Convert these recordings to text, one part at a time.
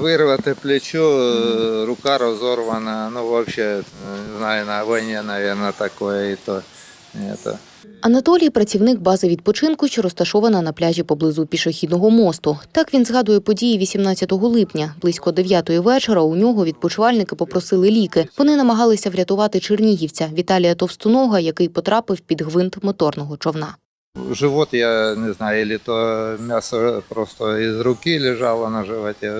вирвати плечо, е, рука розорвана. Ну, взагалі, не знаю, на війні, мабуть, таке і то. Это. Анатолій працівник бази відпочинку, що розташована на пляжі поблизу пішохідного мосту. Так він згадує події 18 липня. Близько 9 вечора у нього відпочивальники попросили ліки. Вони намагалися врятувати чернігівця Віталія Товстонога, який потрапив під гвинт моторного човна. Живот, я не знаю, или то м'ясо просто із руки лежало на животі,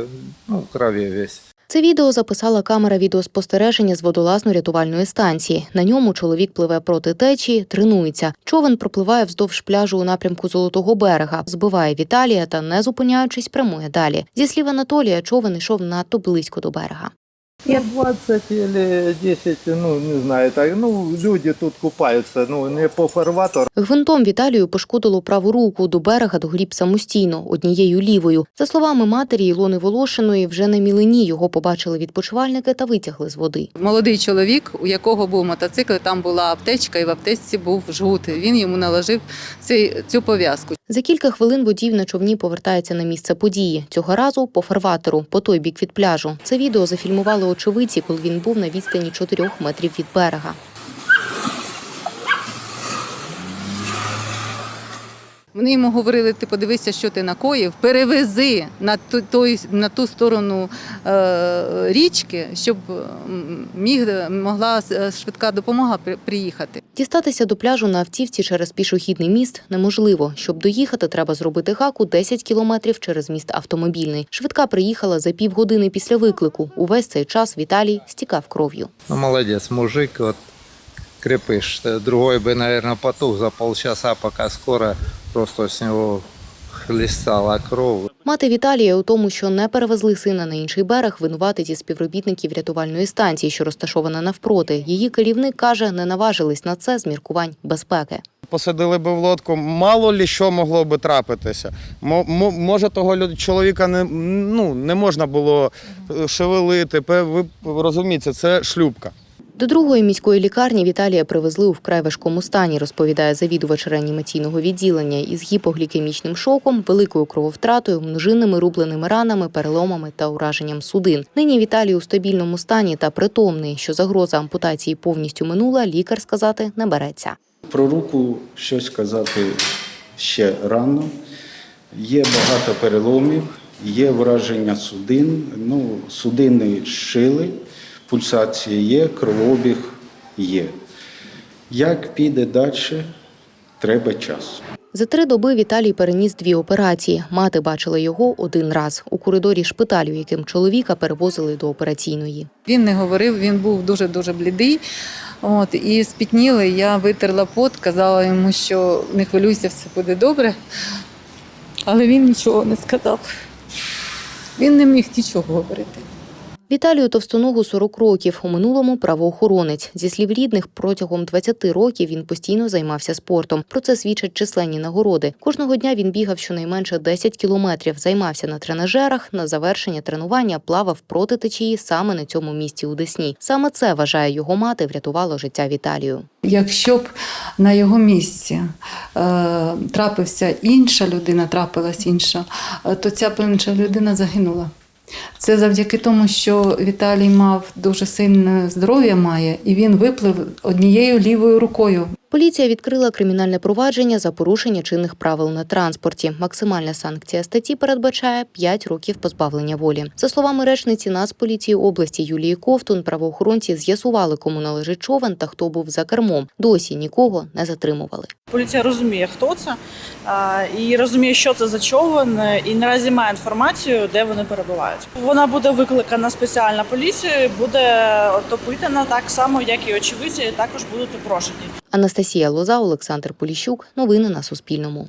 ну, в крові весь. Це відео записала камера відеоспостереження з водолазно-рятувальної станції. На ньому чоловік пливе проти течії, тренується. Човен пропливає вздовж пляжу у напрямку Золотого берега, збиває Віталія та, не зупиняючись, прямує далі. Зі слів Анатолія, човен йшов надто близько до берега. Ну, 20 или 10, ну, не знаю, так, ну, люди тут купаються, ну, не по фарватеру, Гвинтом Віталію пошкодило праву руку до берега догріб самостійно, однією лівою. За словами матері Ілони Волошиної, вже на мілині його побачили відпочивальники та витягли з води. Молодий чоловік, у якого був мотоцикл, там була аптечка, і в аптечці був жгут. Він йому наложив цей, цю пов'язку. За кілька хвилин водій на човні повертається на місце події. Цього разу по фарватеру, по той бік від пляжу. Це відео зафільмували очевидці, коли він був на відстані 4 метрів від берега. Вони йому говорили: ти подивися, що ти накоїв, перевези на ту, той, на ту сторону е, річки, щоб міг, могла е, швидка допомога при- приїхати. Дістатися до пляжу на автівці через пішохідний міст неможливо. Щоб доїхати, треба зробити хаку 10 кілометрів через міст автомобільний. Швидка приїхала за півгодини після виклику. Увесь цей час Віталій стікав кров'ю. ну, молодець, мужик, от, крепыш. Другой бы, наверное, потух за полчаса, пока скоро просто с него хлестала кров. Мати Віталія у тому, що не перевезли сина на інший берег, винуватить із співробітників рятувальної станції, що розташована навпроти. Її керівник каже, не наважились на це з міркувань безпеки. посадили би в лодку, мало лі що могло би трапитися. Мо- мо- Може, того чоловіка не, ну, не можна було е, шевелити. Ви розумієте, це шлюбка. До другої міської лікарні Віталія привезли у вкрай важкому стані, розповідає завідувач реанімаційного відділення із гіпоглікемічним шоком, великою крововтратою, множинними рубленими ранами, переломами та ураженням судин. Нині Віталій у стабільному стані та притомний, що загроза ампутації повністю минула, лікар сказати не береться. Про руку щось казати ще рано. Є багато переломів, є враження судин. Ну, судини шили, пульсація є, кровообіг є. Як піде далі, треба час. За три доби Віталій переніс дві операції. Мати бачила його один раз у коридорі шпиталю, яким чоловіка перевозили до операційної. Він не говорив, він був дуже дуже блідий. От і спітнілий. Я витерла пот, казала йому, що не хвилюйся, все буде добре. Але він нічого не сказав. Він не міг нічого говорити. Віталію Товстоногу 40 років. У минулому правоохоронець. Зі слів рідних, протягом 20 років він постійно займався спортом. Про це свідчать численні нагороди. Кожного дня він бігав щонайменше 10 кілометрів, займався на тренажерах. На завершення тренування плавав проти течії саме на цьому місці у Десні. Саме це вважає його мати, врятувало життя Віталію. Якщо б на його місці е, трапився інша людина, трапилась інша, е, то ця б інша людина загинула. Це завдяки тому, що Віталій мав дуже сильне здоров'я має, і він виплив однією лівою рукою. Поліція відкрила кримінальне провадження за порушення чинних правил на транспорті. Максимальна санкція статті передбачає 5 років позбавлення волі. За словами речниці Нацполіції області Юлії Ковтун, правоохоронці з'ясували, кому належить човен та хто був за кермом. Досі нікого не затримували. Поліція розуміє, хто це, і розуміє, що це за човен, і наразі має інформацію, де вони перебувають. Вона буде викликана спеціальна поліція, буде допитана так само, як і очевидці, також будуть опрошені. Анастасія Лоза, Олександр Поліщук. Новини на Суспільному.